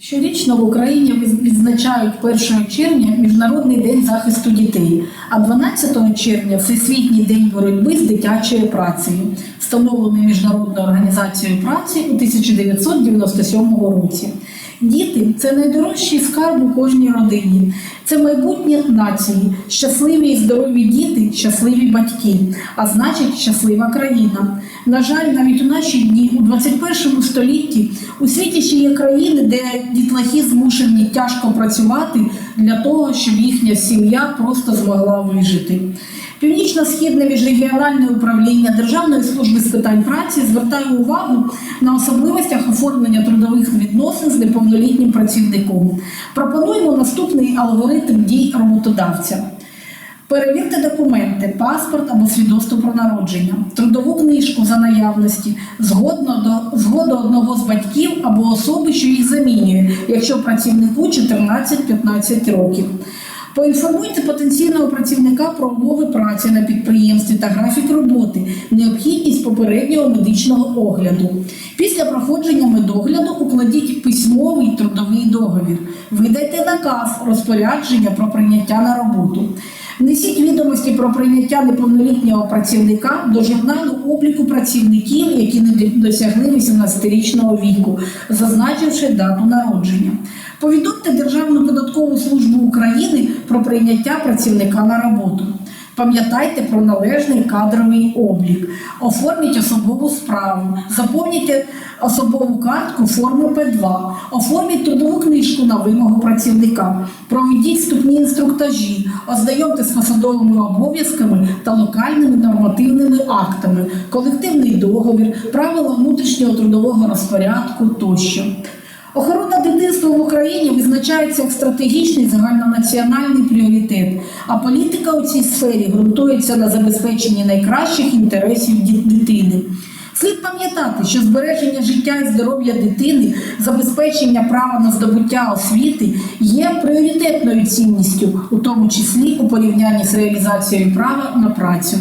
Щорічно в Україні відзначають 1 червня Міжнародний день захисту дітей, а 12 червня Всесвітній день боротьби з дитячою працею, встановлений Міжнародною організацією праці у 1997 році. Діти це найдорожчий скарб у кожній родині. Це майбутнє нації, щасливі і здорові діти, щасливі батьки, а значить, щаслива країна. На жаль, навіть у наші дні, у 21 столітті, у світі ще є країни, де дітлахи змушені тяжко працювати для того, щоб їхня сім'я просто змогла вижити. Північно-східне міжрегіональне управління Державної служби з питань праці звертає увагу на особливостях оформлення трудових відносин з неповнолітнім працівником. Пропонуємо наступний алгоритм дій роботодавця. Перевірте документи, паспорт або свідоцтво про народження, трудову книжку за наявності, згодно до згоду одного з батьків або особи, що їх замінює, якщо працівнику 14-15 років. Поінформуйте потенційного працівника про умови праці на підприємстві та графік роботи, необхідність попереднього медичного огляду. Після проходження медогляду укладіть письмовий трудовий договір. Видайте наказ розпорядження про прийняття на роботу. Внесіть відомості про прийняття неповнолітнього працівника до журналу обліку працівників, які не досягли 18-річного віку, зазначивши дату народження. Повідомте Державну податкову службу України про прийняття працівника на роботу. Пам'ятайте про належний кадровий облік, оформіть особову справу, заповніть особову картку форми П2, оформіть трудову книжку на вимогу працівника, проведіть вступні інструктажі, ознайомте з посадовими обов'язками та локальними нормативними актами, колективний договір, правила внутрішнього трудового розпорядку тощо. Охорона дитинства в Україні визначається як стратегічний загальнонаціональний пріоритет, а політика у цій сфері ґрунтується на забезпеченні найкращих інтересів дитини. Слід пам'ятати, що збереження життя і здоров'я дитини, забезпечення права на здобуття освіти є пріоритетною цінністю, у тому числі у порівнянні з реалізацією права на працю.